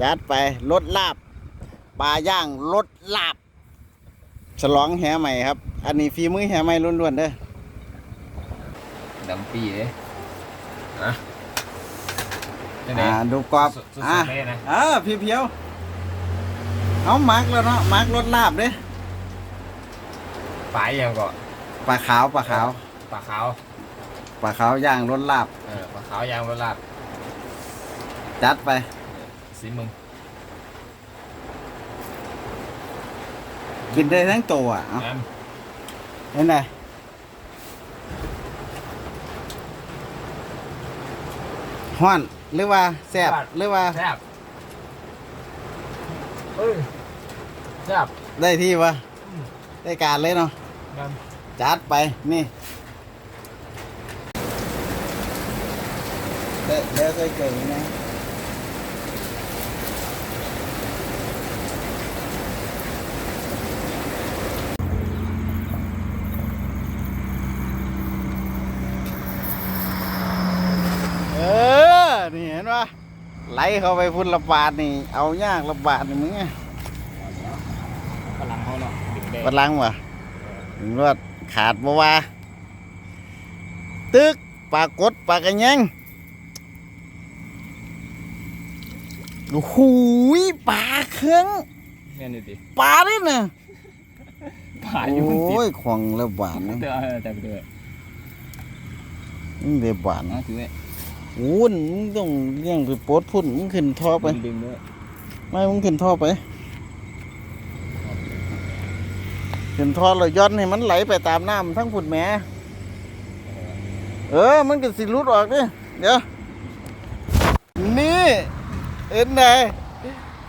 จัดไปรถลาบปลาย่างรถลาบ ฉลองแหใหม่ครับ อันนี้ฝีมือแหใหม่ล้วนๆเด้อดำปีเลยนะจังไดอ่าดูกรอบสุดๆอ่าเลยนะเออเพียวๆเอามาร์กแล้วเนาะมาร์กรถลาบเด้ปลาอย่างก็ปลาขาวปลาขาวปลาขาวปลาขาวย่างรถลาบเออปลาขาวยางรสลาบจัดไป สีมึง กินได้ทั้งตัวอะเอาน้เห็นไหมห้อนหรือว่าแซ่บหรือว่าำแซ่บเอ้ยแซ่บ ได้ที่วะอืม ได้การเลยเนาะ น้จัดไป นี่เด้เด้เคยเก่งนะเออ นี่เห็นปะไหล เข้าไปพุ่นระบาดนี่ เอายากระบาดนี่มึงอะำพลังเขาเนาะดึงได้บัดลังวะถึงรวดขาดบ่ว่า ตึกปลากดปลากระแยงโอ้โหยปลาเครื่องแม่นี่ดิปลาเลยนะปลาอยู่มันติดโอ้ยของระบาดนะเดี๋ยวเออแต่ไปด้วยมึงเดือบาดเอาถือไว้ โอ้ยมึงต้องเลี้ยงไปโปดพุ่นมึงขึ้นท่อไป ดึงด้วยไม่มึงขึ้นท่อไป ขึ้นท่อแล้วย้อนให้มันไหลไปตามน้ำทั้งพุ่นแหม่เออ มันก็สิรุดออกดิเดี๋ยว นี่เอ็นไหน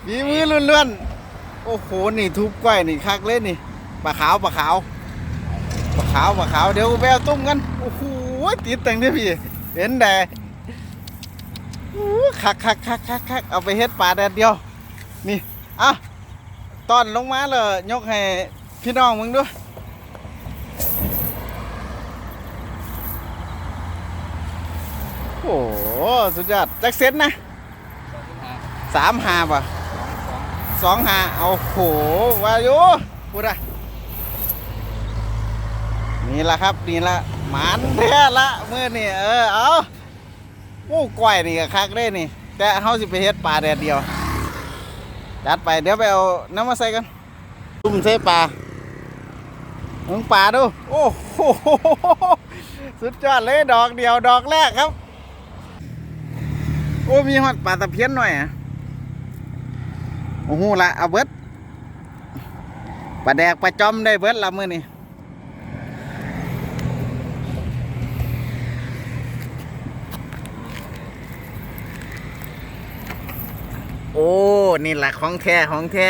ฝีมือล้วนๆ โอ้โห นี่ทุบก้อยนี่คักเลยนี่ปลาขาวปลาขาวปลาขาวปลาขาว เดี๋ยวไปเอาตุ้มกัน โอ้โห ติดตังเด้อพี่ เห็นแดโอ้ คักคักคักคักคักเอาไปเฮ็ดปลาแดดเดียว นี่อะตอนลงมาเลยยกให้พี่น้องมึงด้วยโอ้โหสุดยอดจักเซนนะสามหาป่ะสองหาเอาโหว่าอยู่พูดอะนี่ละครับ นี่ละหมานแท้ละเมื่อนี่เออ เอา โอ้ก้อยนี่ก็คักได้นี่ แต่เฮาสิไปเฮ็ดปลาแดดเดียวจัดไปเดี๋ยวไปเอาน้ำมาใส่กันตุ่มใส่ปลามึงปลาดู โอ้โหสุดยอดเลยดอกเดียวดอกแรกครับ โอ้มีฮอดปลาตะเพียนหน่อยอะโอ้โหละเอาเบิดปลาแดกปลาจอมได้เบิดละมือนี่ อ้ นี่แหละของแท้ของแท้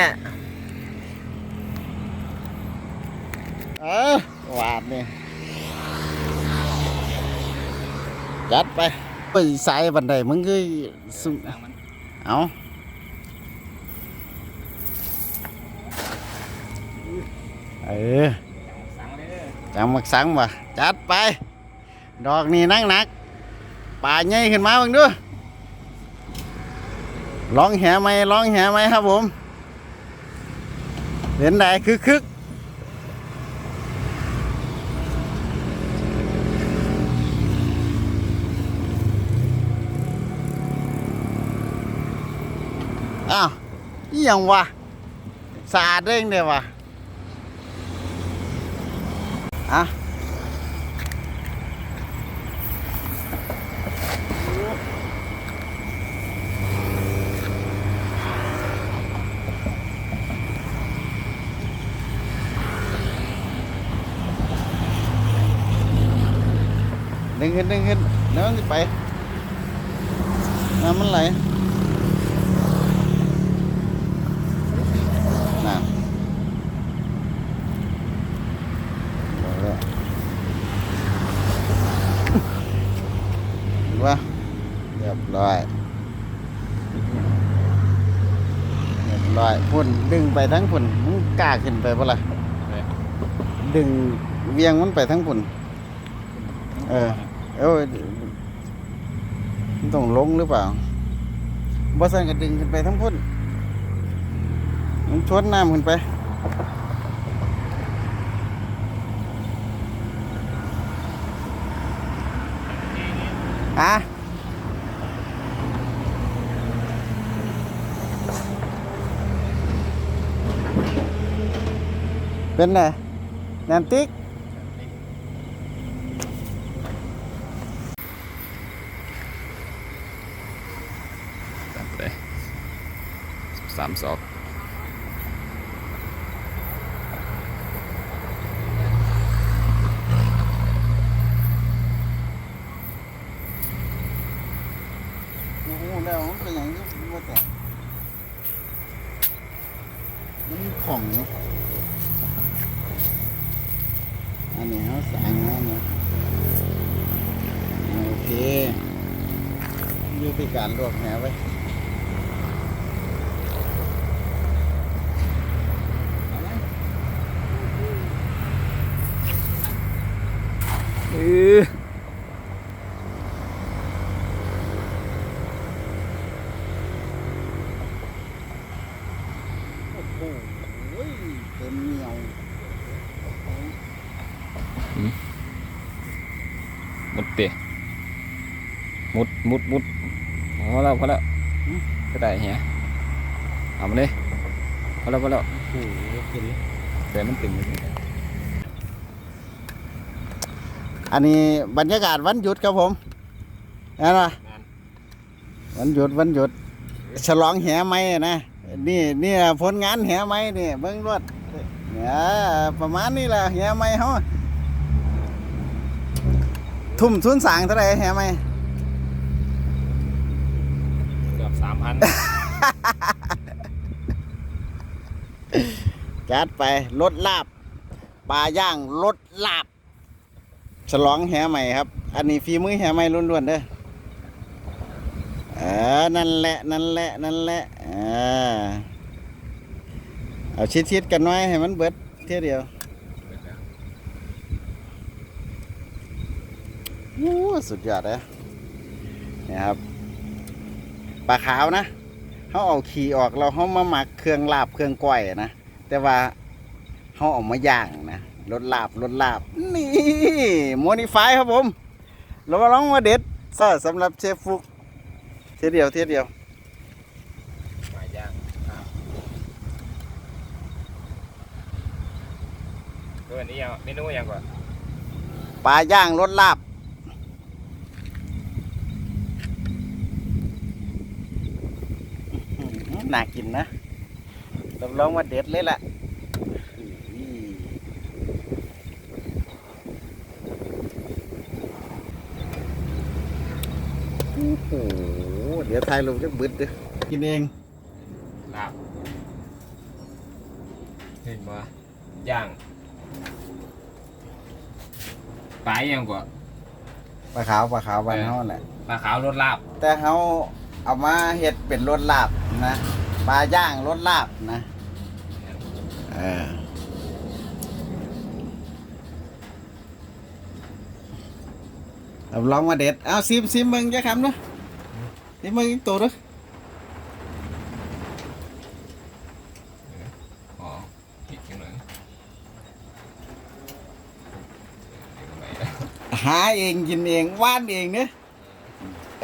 เออหวานเนี่ยจัดไปไปสายบันไดมึงคือสุเอาเออจังมักสังบ่จัดไป ดอกนี่นั่งหนักป่าใหญ่ขึ้นมาเบิ่งดู ร้องแหไหมร้องแหไหมครับผมเห็นได้คึกคึกอ้าวอีหยังวะสะอาดเด้งเดียววะอะ ดึงขึ้นดึงขึ้นเดี๋ยวมันจะไปน้ำมันไหลน่ะเอาละเห็นปะเรียบร้อยเรียบร้อยพุ่นดึงไปทั้งพุ่นมึงกล้าขึ้นไปปะล่ะเลยดึงเวียงมันไปทั้งพุ่นเออ เอ้ยมันต้องลงหรือเปล่าบ่สั่นก็ดึงขึ้นไปทั้งพุ่นมันชวนน้ำขึ้นไปอะเป็นไงแนนติก จับเลย สามศอกโอ้โหแล้วมันเป็นอย่างนี้ว่าแต่มันของอันนี้เขาสั่งนะเนี่ยโอเคยู่ที่การลวกแหไว้ เออโอ้โหเต็มเหนียวมุดเตะมุดมุดมุดพอแล้วพอแล้วก็ได้เฮียเอามาเลยพอแล้วพอแล้วโอ้โหกินแต่มันตึงนิดนึง อันนี้บรรยากาศวันหยุดครับผมนะนะวันหยุดวันหยุด ฉลองแหไหมนะนี่นี่ล่ะผลงานแหไหมนี่เบิ้งรวดเนี่ยประมาณนี้แหละแหไหมเขาทุ่มทุนสร้างเท่าไหร่แหไหมเกือบสามพันจัดไปรถลาบปลาย่างรถลาบ ฉลองแหใหม่ครับ อันนี้ฝีมือแหใหม่ล้วนๆเด้อเออนั่นแหละนั่นแหละนั่นแหละเออเอาชิดๆกันหน่อยให้มันเบิดเท่ยเดียวโอ้สุดยอดเลยนี่ครับปลาขาวนะเขาเอาขี่ออกเราเขามาหมักเครื่องลาบเครื่องก้อยนะ แต่ว่าเขาออกมาย่างนะ รสลาบรสลาบ นี่โมนิฟายครับผมเรามาลองมาเด็ดซะสำหรับเชฟฟุก เทียเดียวเทียเดียวหมายย่างครับตัวนี้ยังเมนูยังก่อนปลาย่างรสลาบอื้อหือน่ากินนะรับรองว่าเด็ดเลยล่ะ โอ้โหเดี๋ยวถ่ายรูปจะบึดเด้อกินเองลาบเห็นปะย่างปลายังกว่าปลาขาวปลาขาวบ้านเฮาแหละปลาขาวรสลาบ แต่เขาเอามาเห็ดเป็นรสลาบนะปลาย่างรสลาบนะเออเอาลองมาเด็ด เอาซิมซิมมึงจะคำเนาะ ซิมมึงอีกตัวเนาะอ๋อผิดจังเลยหาเองกินเองว่านเองเนี่ยเ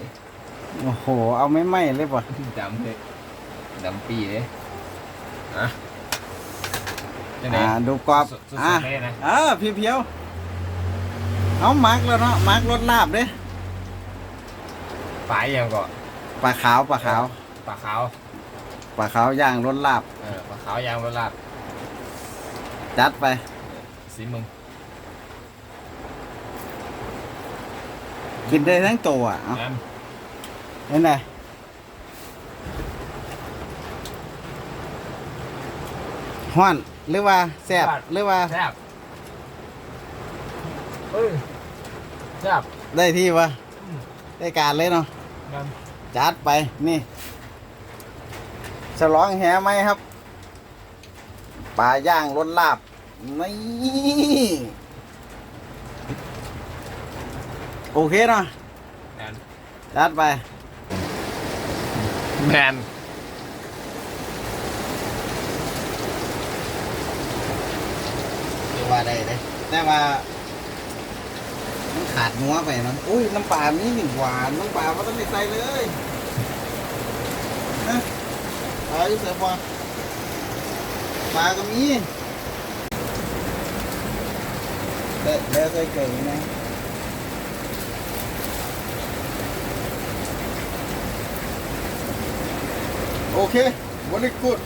ออเซฟฟุกว่านเองอะซิมมึงอีกตัวกันตัวนี้หน่อยดูจังดูจังกรอบเอาตัวได้บัดนี่ตัวนี้หน่อยดูจังกรอบอะโอ้โห เอาไม่ไหมเลยป่ะดำเลยดำปีเลยอะจังไหนอ่าดูกรอบสุดๆอะเลยนะเออเพียวๆเอามักแล้วเนาะมักรสลาบเด้ปลายังก่อนปลาขาวปลาขาวปลาขาวปลาขาวย่างรสลาบ เออปลาขาวยางรสลาบจัดไป สีมึง กินได้ทั้งตัวอะเอาน้เห็นไหมห้อนหรือว่าแซ่บหรือว่าำแซ่บเอ้ยแซ่บ ได้ที่วะอืม ได้การเลยเนาะน้จัดไปนี่ฉลองแหไหมครับปลาย่างรสลาบนี่ โอเคเนาะแมนจัดไป แมนคือว่าได้เลยแต่ว่ามันขาดนัวไปมั้งอุ้ยน้ำปลามีหนึ่งหวานน้ำปลาไม่ต้องไปใส่เลยนะปลาอยู่เสือปลาปลาก็มีเด็ดเด็ดใส่เก่งนะ โอเค very good